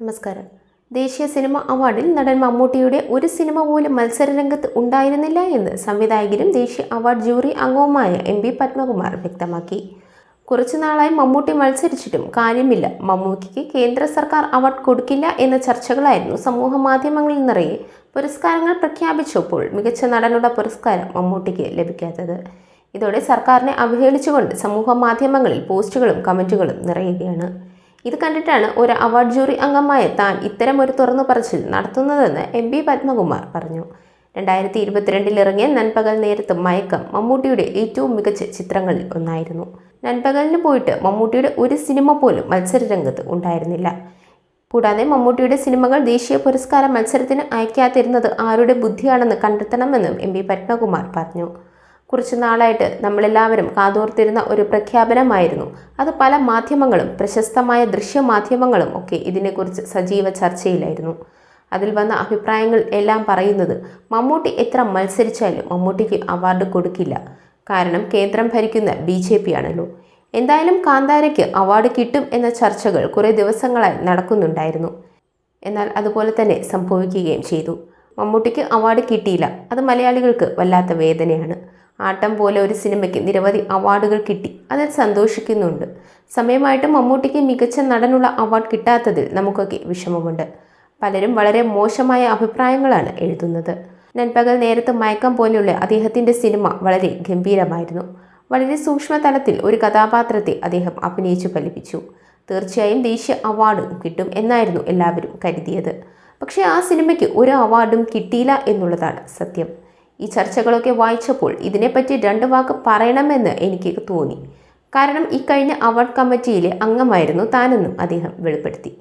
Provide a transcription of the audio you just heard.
നമസ്കാരം. ദേശീയ സിനിമ അവാർഡിൽ നടൻ മമ്മൂട്ടിയുടെ ഒരു സിനിമ പോലും മത്സരരംഗത്ത് ഉണ്ടായിരുന്നില്ല എന്ന് സംവിധായകരും ദേശീയ അവാർഡ് ജൂറി അംഗവുമായ എം പി പത്മകുമാർ വ്യക്തമാക്കി. കുറച്ചു നാളായി മമ്മൂട്ടി മത്സരിച്ചിട്ടും കാര്യമില്ല. മമ്മൂട്ടിക്ക് കേന്ദ്ര സർക്കാർ അവാർഡ് കൊടുക്കില്ല എന്ന ചർച്ചകളായിരുന്നു സമൂഹ മാധ്യമങ്ങളിൽ നിറയെ പുരസ്കാരങ്ങൾ പ്രഖ്യാപിച്ചപ്പോൾ മികച്ച നടനുള്ള പുരസ്കാരം മമ്മൂട്ടിക്ക് ലഭിക്കാത്തത്. ഇതോടെ സർക്കാരിനെ അവഹേളിച്ചുകൊണ്ട് സമൂഹ മാധ്യമങ്ങളിൽ പോസ്റ്റുകളും കമന്റുകളും നിറയുകയാണ്. ഇത് കണ്ടിട്ടാണ് ഒരു അവാർഡ് ജൂറി അംഗമായ താൻ ഇത്തരം ഒരു തുറന്നു പറച്ചിൽ നടത്തുന്നതെന്ന് എം പി പത്മകുമാർ പറഞ്ഞു. രണ്ടായിരത്തി ഇരുപത്തിരണ്ടിൽ ഇറങ്ങിയ നൻപകൽ നേരത്ത് മയക്കം മമ്മൂട്ടിയുടെ ഏറ്റവും മികച്ച ചിത്രങ്ങളിൽ ഒന്നായിരുന്നു. നൻപകലിന് പോയിട്ട് മമ്മൂട്ടിയുടെ ഒരു സിനിമ പോലും മത്സരരംഗത്ത് ഉണ്ടായിരുന്നില്ല. കൂടാതെ മമ്മൂട്ടിയുടെ സിനിമകൾ ദേശീയ പുരസ്കാര മത്സരത്തിന് അയക്കാതിരുന്നത് ആരുടെ ബുദ്ധിയാണെന്ന് കണ്ടെത്തണമെന്നും എം പത്മകുമാർ പറഞ്ഞു. കുറച്ചു നാളായിട്ട് നമ്മളെല്ലാവരും കാതോർത്തിരുന്ന ഒരു പ്രഖ്യാപനമായിരുന്നു. അത് പല മാധ്യമങ്ങളും പ്രശസ്തമായ ദൃശ്യമാധ്യമങ്ങളും ഒക്കെ ഇതിനെക്കുറിച്ച് സജീവ ചർച്ചയിലായിരുന്നു. അതിൽ വന്ന അഭിപ്രായങ്ങൾ എല്ലാം പറയുന്നത് മമ്മൂട്ടി എത്ര മത്സരിച്ചാലും മമ്മൂട്ടിക്ക് അവാർഡ് കൊടുക്കില്ല. കാരണം കേന്ദ്രം ഭരിക്കുന്ന ബി ജെ പി ആണല്ലോ. എന്തായാലും കാന്താരയ്ക്ക് അവാർഡ് കിട്ടും എന്ന ചർച്ചകൾ കുറേ ദിവസങ്ങളായി നടക്കുന്നുണ്ടായിരുന്നു. എന്നാൽ അതുപോലെ തന്നെ സംഭവിക്കുകയും ചെയ്തു. മമ്മൂട്ടിക്ക് അവാർഡ് കിട്ടിയില്ല. അത് മലയാളികൾക്ക് വല്ലാത്ത വേദനയാണ്. ആട്ടം പോലെ ഒരു സിനിമയ്ക്ക് നിരവധി അവാർഡുകൾ കിട്ടി. അതിൽ സന്തോഷിക്കുന്നുണ്ട്. സമയമായിട്ട് മമ്മൂട്ടിക്ക് മികച്ച നടനുള്ള അവാർഡ് കിട്ടാത്തതിൽ നമുക്കൊക്കെ വിഷമമുണ്ട്. പലരും വളരെ മോശമായ അഭിപ്രായങ്ങളാണ് എഴുതുന്നത്. നൻപകൽ നേരത്തെ മയക്കം പോലെയുള്ള അദ്ദേഹത്തിന്റെ സിനിമ വളരെ ഗംഭീരമായിരുന്നു. വളരെ സൂക്ഷ്മ തലത്തിൽ ഒരു കഥാപാത്രത്തെ അദ്ദേഹം അഭിനയിച്ചു ഫലിപ്പിച്ചു. തീർച്ചയായും ദേശീയ അവാർഡും കിട്ടും എന്നായിരുന്നു എല്ലാവരും കരുതിയത്. പക്ഷേ ആ സിനിമയ്ക്ക് ഒരു അവാർഡും കിട്ടിയില്ല എന്നുള്ളതാണ് സത്യം. ഈ ചർച്ചകളൊക്കെ വായിച്ചപ്പോൾ ഇതിനെപ്പറ്റി രണ്ട് വാക്ക് പറയണമെന്ന് എനിക്ക് തോന്നി. കാരണം ഇക്കഴിഞ്ഞ അവാർഡ് കമ്മിറ്റിയിലെ അംഗമായിരുന്നു താനെന്നും അദ്ദേഹം വെളിപ്പെടുത്തി.